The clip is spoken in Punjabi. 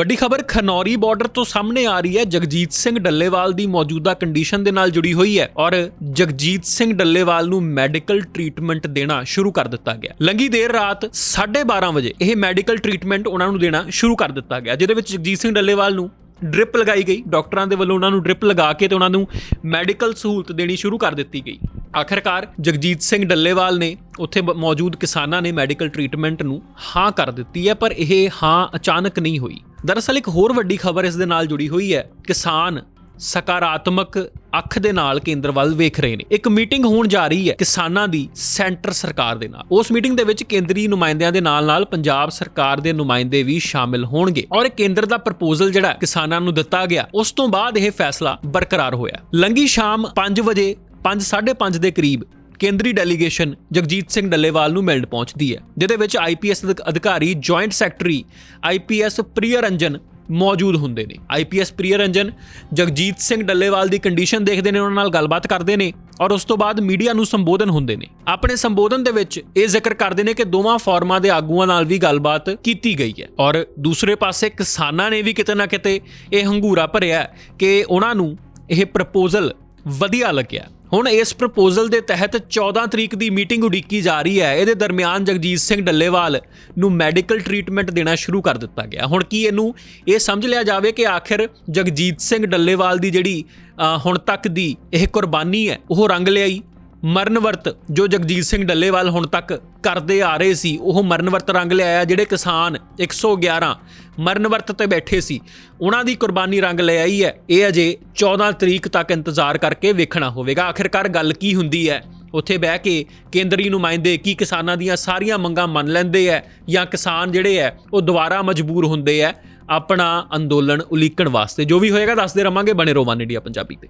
ਵੱਡੀ ਖਬਰ, ਖਨੌਰੀ ਬਾਰਡਰ ਤੋਂ ਸਾਹਮਣੇ ਆ ਰਹੀ ਹੈ। ਜਗਜੀਤ ਸਿੰਘ ਡੱਲੇਵਾਲ ਦੀ ਮੌਜੂਦਾ ਕੰਡੀਸ਼ਨ ਦੇ ਨਾਲ ਜੁੜੀ ਹੋਈ ਹੈ ਔਰ ਜਗਜੀਤ ਸਿੰਘ ਡੱਲੇਵਾਲ ਨੂੰ ਮੈਡੀਕਲ ਟ੍ਰੀਟਮੈਂਟ ਦੇਣਾ ਸ਼ੁਰੂ ਕਰ ਦਿੱਤਾ ਗਿਆ। ਲੰਗੀ ਦੇਰ ਰਾਤ 12:30 ਵਜੇ ਇਹ ਮੈਡੀਕਲ ਟ੍ਰੀਟਮੈਂਟ ਉਹਨਾਂ ਨੂੰ ਦੇਣਾ ਸ਼ੁਰੂ ਕਰ ਦਿੱਤਾ ਗਿਆ, ਜਿਹਦੇ ਵਿੱਚ ਜਗਜੀਤ ਸਿੰਘ ਡੱਲੇਵਾਲ ਨੂੰ ਡ੍ਰਿਪ ਲਗਾਈ ਗਈ। ਡਾਕਟਰਾਂ ਦੇ ਵੱਲੋਂ ਉਹਨਾਂ ਨੂੰ ਡ੍ਰਿਪ ਲਗਾ ਕੇ ਤੇ ਉਹਨਾਂ ਨੂੰ ਮੈਡੀਕਲ ਸਹੂਲਤ ਦੇਣੀ ਸ਼ੁਰੂ ਕਰ ਦਿੱਤੀ ਗਈ। ਆਖਰਕਾਰ ਜਗਜੀਤ ਸਿੰਘ ਡੱਲੇਵਾਲ ਨੇ ਉੱਥੇ ਮੌਜੂਦ ਕਿਸਾਨਾਂ ਨੇ ਮੈਡੀਕਲ ਟ੍ਰੀਟਮੈਂਟ ਨੂੰ ਹਾਂ ਕਰ ਦਿੱਤੀ ਹੈ, ਪਰ ਇਹ ਹਾਂ ਅਚਾਨਕ ਨਹੀਂ ਹੋਈ। ਦਰਅਸਲ ਇੱਕ ਹੋਰ ਵੱਡੀ ਖਬਰ ਇਸ ਦੇ ਨਾਲ ਜੁੜੀ ਹੋਈ ਹੈ। ਕਿਸਾਨ ਸਕਾਰਾਤਮਕ ਅੱਖ ਦੇ ਨਾਲ ਕੇਂਦਰ ਵੱਲ ਵੇਖ ਰਹੇ ਨੇ। ਇੱਕ ਮੀਟਿੰਗ ਹੋਣ ਜਾ ਰਹੀ ਹੈ ਕਿਸਾਨਾਂ ਦੀ ਸੈਂਟਰ ਸਰਕਾਰ ਦੇ ਨਾਲ। ਉਸ ਮੀਟਿੰਗ ਦੇ ਵਿੱਚ ਕੇਂਦਰੀ ਨੁਮਾਇੰਦਿਆਂ ਦੇ ਨਾਲ-ਨਾਲ ਪੰਜਾਬ ਸਰਕਾਰ ਦੇ ਨੁਮਾਇੰਦੇ ਵੀ ਸ਼ਾਮਿਲ ਹੋਣਗੇ ਔਰ ਕੇਂਦਰ ਦਾ ਪ੍ਰਪੋਜ਼ਲ ਜਿਹੜਾ ਕਿਸਾਨਾਂ ਨੂੰ ਦਿੱਤਾ ਗਿਆ, ਉਸ ਤੋਂ ਬਾਅਦ ਇਹ ਫੈਸਲਾ ਬਰਕਰਾਰ ਹੋਇਆ। ਲੰਗੀ ਸ਼ਾਮ 5 ਵਜੇ 5:30 ਦੇ ਕਰੀਬ ਕੇਂਦਰੀ ਡੈਲੀਗੇਸ਼ਨ ਜਗਜੀਤ ਸਿੰਘ ਡੱਲੇਵਾਲ ਨੂੰ ਮਿਲਣ ਪਹੁੰਚਦੀ ਹੈ, ਜਿਹਦੇ ਵਿੱਚ ਆਈਪੀਐਸ ਅਧਿਕਾਰੀ, joint secretary IPS Priya Ranjan ਮੌਜੂਦ ਹੁੰਦੇ ਨੇ। ਆਈਪੀਐਸ ਪ੍ਰਿਯ ਰੰਜਨ ਜਗਜੀਤ ਸਿੰਘ ਡੱਲੇਵਾਲ ਦੀ ਕੰਡੀਸ਼ਨ ਦੇਖਦੇ ਨੇ, ਉਹਨਾਂ ਨਾਲ ਗੱਲਬਾਤ ਕਰਦੇ ਨੇ ਔਰ ਉਸ ਤੋਂ ਬਾਅਦ ਮੀਡੀਆ ਨੂੰ ਸੰਬੋਧਨ ਹੁੰਦੇ ਨੇ। ਆਪਣੇ ਸੰਬੋਧਨ ਦੇ ਵਿੱਚ ਇਹ ਜ਼ਿਕਰ ਕਰਦੇ ਨੇ ਕਿ ਦੋਵਾਂ ਫਾਰਮਾਂ ਦੇ ਆਗੂਆਂ ਨਾਲ ਵੀ ਗੱਲਬਾਤ ਕੀਤੀ ਗਈ ਹੈ ਔਰ ਦੂਸਰੇ ਪਾਸੇ ਕਿਸਾਨਾਂ ਨੇ ਵੀ ਕਿਤੇ ਨਾ ਕਿਤੇ ਇਹ ਹੰਗੂਰਾ ਭਰਿਆ ਕਿ ਉਹਨਾਂ ਨੂੰ ਇਹ ਪ੍ਰਪੋਜ਼ਲ ਵਧੀਆ ਲੱਗਿਆ। ਹੁਣ ਇਸ ਪ੍ਰਪੋਜ਼ਲ ਦੇ ਤਹਿਤ 14 ਤਰੀਕ ਦੀ ਮੀਟਿੰਗ ਉਡੀਕੀ ਜਾ ਰਹੀ ਹੈ। ਇਹਦੇ ਦਰਮਿਆਨ ਜਗਜੀਤ ਸਿੰਘ ਡੱਲੇਵਾਲ ਨੂੰ ਮੈਡੀਕਲ ਟ੍ਰੀਟਮੈਂਟ ਦੇਣਾ ਸ਼ੁਰੂ ਕਰ ਦਿੱਤਾ ਗਿਆ। ਹੁਣ ਕੀ ਇਹਨੂੰ ਇਹ ਸਮਝ ਲਿਆ ਜਾਵੇ ਕਿ ਆਖਿਰ ਜਗਜੀਤ ਸਿੰਘ ਡੱਲੇਵਾਲ ਦੀ ਜਿਹੜੀ ਹੁਣ ਤੱਕ ਦੀ ਇਹ ਕੁਰਬਾਨੀ ਹੈ, ਉਹ ਰੰਗ ਲਿਆਈ? ਮਰਨ ਵਰਤ ਜੋ ਜਗਜੀਤ ਸਿੰਘ ਡੱਲੇਵਾਲ ਹੁਣ ਤੱਕ ਕਰਦੇ ਆ ਰਹੇ ਸੀ, ਉਹ ਮਰਨ ਵਰਤ ਰੰਗ ਲਿਆਇਆ ਜਿਹੜੇ ਕਿਸਾਨ 111 ਮਰਨ ਵਰਤ ਤੇ ਬੈਠੇ ਸੀ। ਉਹਨਾਂ ਦੀ ਕੁਰਬਾਨੀ ਰੰਗ ਲੈ ਆਈ ਹੈ। ਇਹ ਅਜੇ 14 ਤਰੀਕ ਤੱਕ ਇੰਤਜ਼ਾਰ ਕਰਕੇ ਵੇਖਣਾ ਹੋਵੇਗਾ। ਆਖਿਰਕਾਰ ਗੱਲ ਕੀ ਹੁੰਦੀ ਹੈ? ਉੱਥੇ ਬਹਿ ਕੇ ਕੇਂਦਰੀ ਨੁਮਾਇੰਦੇ ਕੀ ਕਿਸਾਨਾਂ ਦੀਆਂ ਸਾਰੀਆਂ ਮੰਗਾਂ ਮੰਨ ਲੈਂਦੇ ਐ ਜਾਂ ਕਿਸਾਨ ਜਿਹੜੇ ਐ ਉਹ ਦੁਬਾਰਾ ਮਜਬੂਰ ਹੁੰਦੇ ਐ ਆਪਣਾ ਅੰਦੋਲਨ ਉਲੀਕਣ ਵਾਸਤੇ ਜੋ ਵੀ ਹੋਏਗਾ ਦੱਸਦੇ ਰਵਾਂਗੇ। ਬਣੇ ਰੋਵਾਨ ਇੰਡੀਆ ਪੰਜਾਬੀ ਤੇ।